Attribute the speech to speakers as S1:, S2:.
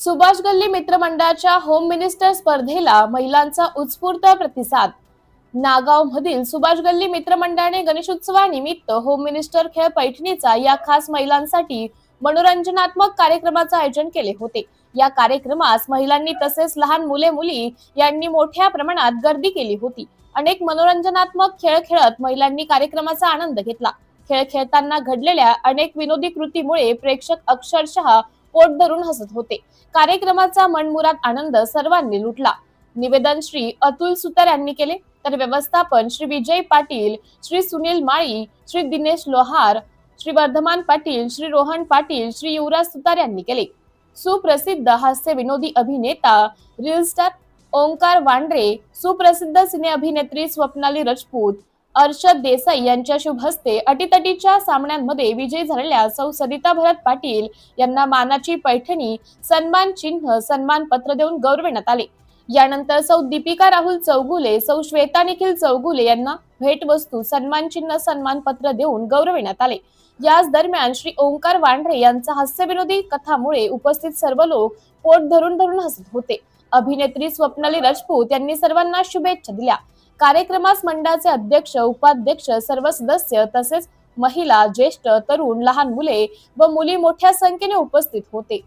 S1: सुभाष गल्ली मित्रमंडळाच्या home minister स्पर्धेला महिलांचा उत्स्फूर्त प्रतिसाद. नागाव मधील सुभाष गल्ली मित्रमंडळाने गणेशोत्सवानिमित्त होम मिनिस्टर खेळ पैठणीचा या खास महिलांसाठी मनोरंजनात्मक कार्यक्रमाचं आयोजन केले होते. या कार्यक्रमास महिलांनी तसेच लहान मुले मुली यांनी मोठ्या प्रमाणात गर्दी केली होती. अनेक मनोरंजनात्मक खेळ खेळत महिलांनी कार्यक्रमाचा आनंद घेतला. खेळ खेळताना घडलेल्या अनेक विनोदी कृतीमुळे प्रेक्षक अक्षरशः पोट धरून हसत होते. कार्यक्रमाचा मनमुराद आनंद सर्वांनी लुटला. निवेदन श्री अतुल सुतार यांनी केले. तर व्यवस्थापन श्री विजय पाटील श्री सुनील माळी श्री दिनेश लोहार श्री वर्धमान पाटील श्री रोहन पाटील श्री युवराज सुतार यांनी केले. सुप्रसिद्ध हास्य विनोदी अभिनेता रील स्टार ओंकार वांड्रे सुप्रसिद्ध सिने अभिनेत्री स्वप्नाली राजपूत अर्षद देसाई यांच्या शुभ हस्ते अटीतटीच्या सामन्यांमध्ये विजयी झालेल्या सौ सरिता भरत पाटील यांना मानाची पैठणी सन्मान चिन्ह सन्मान पत्र देऊन गौरविण्यात आले. यानंतर सौ दीपिका राहुल चौगुले सौ श्वेता निखिल चौगुले यांना भेटवस्तू सन्मान चिन्ह सन्मान पत्र देऊन गौरविण्यात आले. याच दरम्यान श्री ओंकार वांढरे यांचा हास्यविनोदी कथामुळे उपस्थित सर्व लोक पोट धरून धरून हसत होते. अभिनेत्री स्वप्नाली राजपूत यांनी सर्वांना शुभेच्छा दिल्या. कार्यक्रमास मंडळाचे अध्यक्ष उपाध्यक्ष सर्व सदस्य तसेच महिला ज्येष्ठ तरुण लहान मुले व मुली मोठ्या संख्येने उपस्थित होते.